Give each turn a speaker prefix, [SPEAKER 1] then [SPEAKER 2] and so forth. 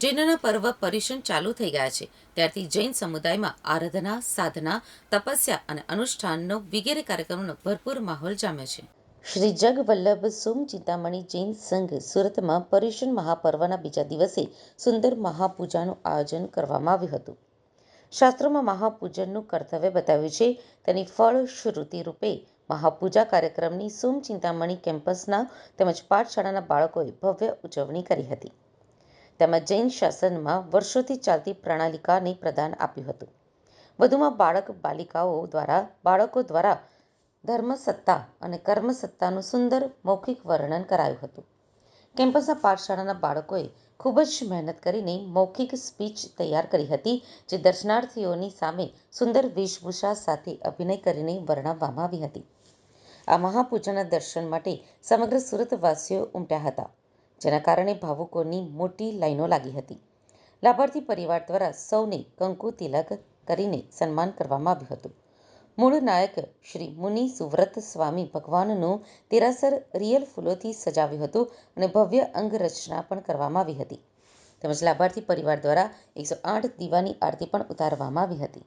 [SPEAKER 1] જૈનોના પર્વ પરિશન ચાલુ થઈ ગયા છે. ત્યારથી જૈન સમુદાયમાં આરાધના, સાધના, તપસ્યા અને અનુષ્ઠાનનો વગેરે કાર્યક્રમોનો ભરપૂર માહોલ જામ્યો છે. શ્રી જગવલ્લભ સોમ ચિંતામણી જૈન સંઘ સુરતમાં પર્યુષણ મહાપર્વના બીજા દિવસે સુંદર મહાપૂજાનું આયોજન કરવામાં આવ્યું હતું. શાસ્ત્રોમાં મહાપૂજનનું કર્તવ્ય બતાવ્યું છે. તેની ફળશ્રુતિ રૂપે મહાપૂજા કાર્યક્રમની સોમ ચિંતામણી કેમ્પસના તેમજ પાઠશાળાના બાળકોએ ભવ્ય ઉજવણી કરી હતી. તેમજ જૈન શાસનમાં વર્ષોથી ચાલતી પ્રણાલિકાને પ્રદાન આપ્યું હતું. વધુમાં બાળક બાલિકાઓ દ્વારા, બાળકો દ્વારા ધર્મસત્તા અને કર્મસત્તાનું સુંદર મૌખિક વર્ણન કરાયું હતું. કેમ્પસના પાઠશાળાના બાળકોએ ખૂબ જ મહેનત કરીને મૌખિક સ્પીચ તૈયાર કરી હતી, જે દર્શનાર્થીઓની સામે સુંદર વેશભૂષા સાથે અભિનય કરીને વર્ણવવામાં આવી હતી. આ મહાપૂજાના દર્શન માટે સમગ્ર સુરતવાસીઓ ઉમટ્યા હતા. જેના કારણે ભાવુકોની મોટી લાઈનો લાગી હતી. લાભાર્થી પરિવાર દ્વારા સૌને કંકુ તિલક કરીને સન્માન કરવામાં આવ્યું હતું. મૂળ નાયક શ્રી મુનિ સુવ્રત સ્વામી ભગવાનનું તેરાસર રિયલ ફૂલોથી સજાવ્યું હતું અને ભવ્ય અંગરચના પણ કરવામાં આવી હતી. તેમજ લાભાર્થી પરિવાર દ્વારા એકસો આઠ દીવાની આરતી પણ ઉતારવામાં આવી હતી.